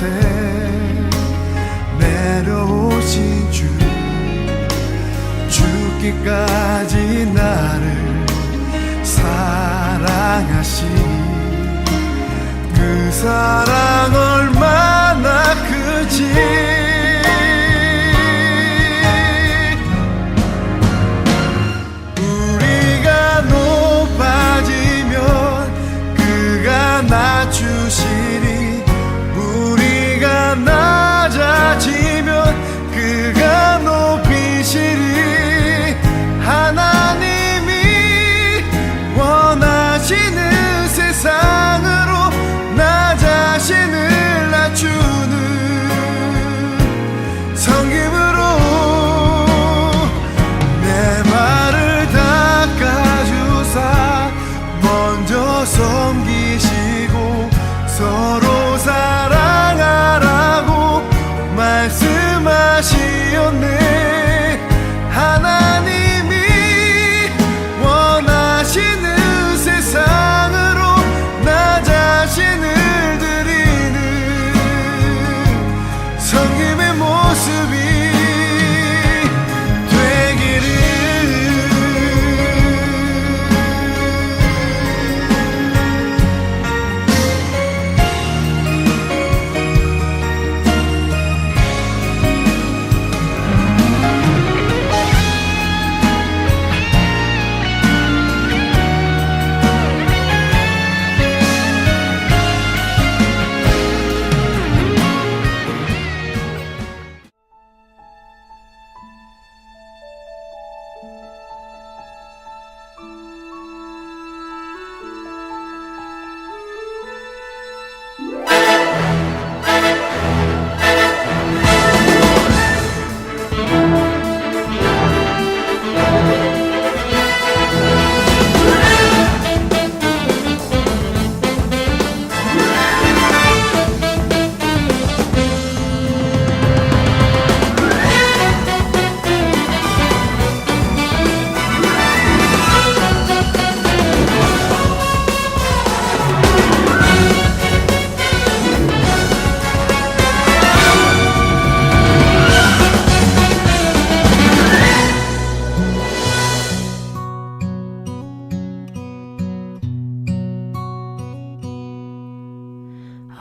곳에 내려오신 주 죽기까지 나를 사랑하신 그 사랑 얼마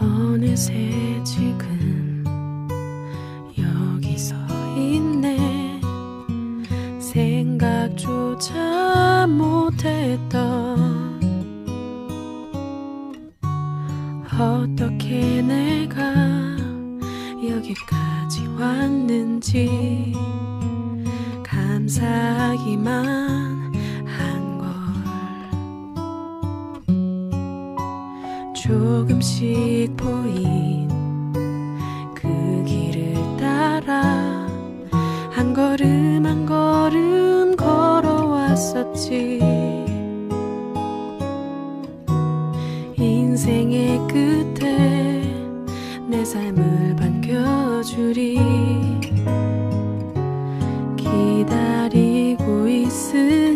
어느새 지금 여기 서 있네. 생각조차 못했던 어떻게 내가 여기까지 왔는지 감사하기만 조금씩 보인 그 길을 따라 한 걸음 한 걸음 걸어왔었지. 인생의 끝에 내 삶을 반겨주리. 기다리고 있으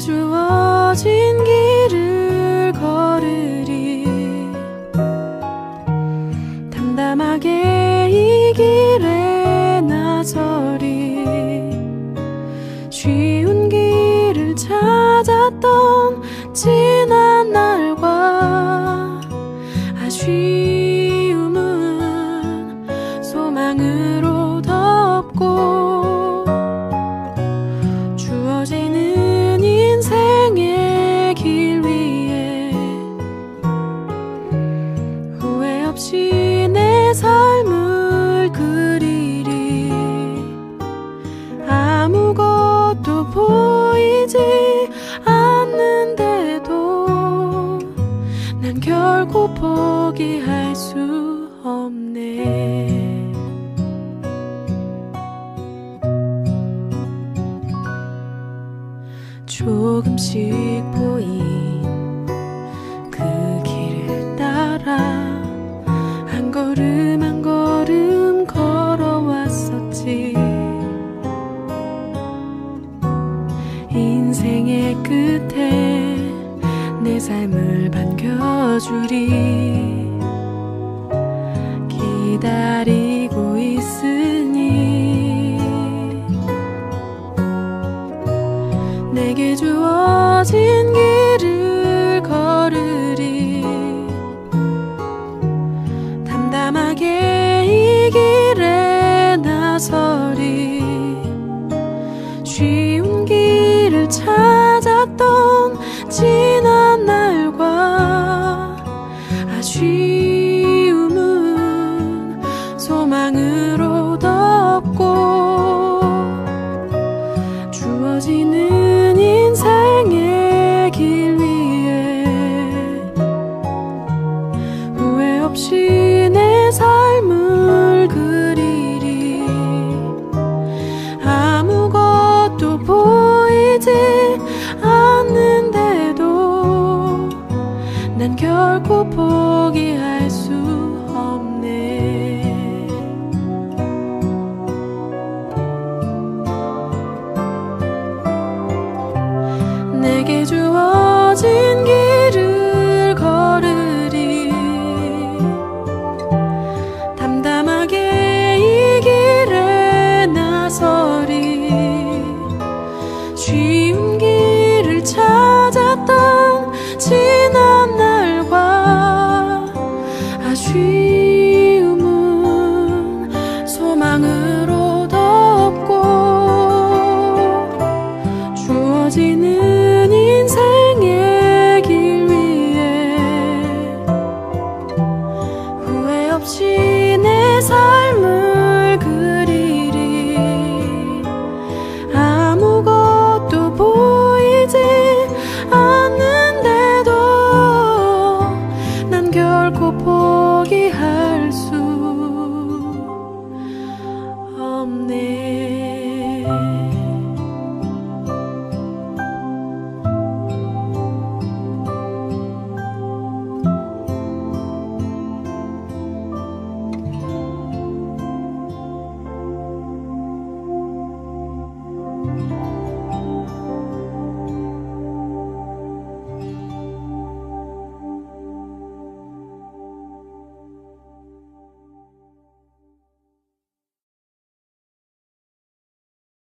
주어진 길을 걸으리. 담담하게 이 길에 나서리. 쉬운 길을 찾았던 지난 날과 아쉬움 결코 포기할 수 없네. 조금씩 보인 그 길을 따라 한 걸음 한 걸음 걸어왔었지. 인생의 끝에 내 삶을 반겨주리. 기다리고 있으니 내게 주어진 길을 걸으리. 담담하게 이 길에 나서리. 쉬운 길을 찾 인생의 길 위에 후회 없이 내 삶을 그리리. 아무것도 보이지 않는데도 난 결코 포기할 수 주어진 길을 걸으리. 담담하게 이 길에 나서리. 쉬운 길을 찾던 지난 날과 아쉬움은 소망으로 덮고 주어지는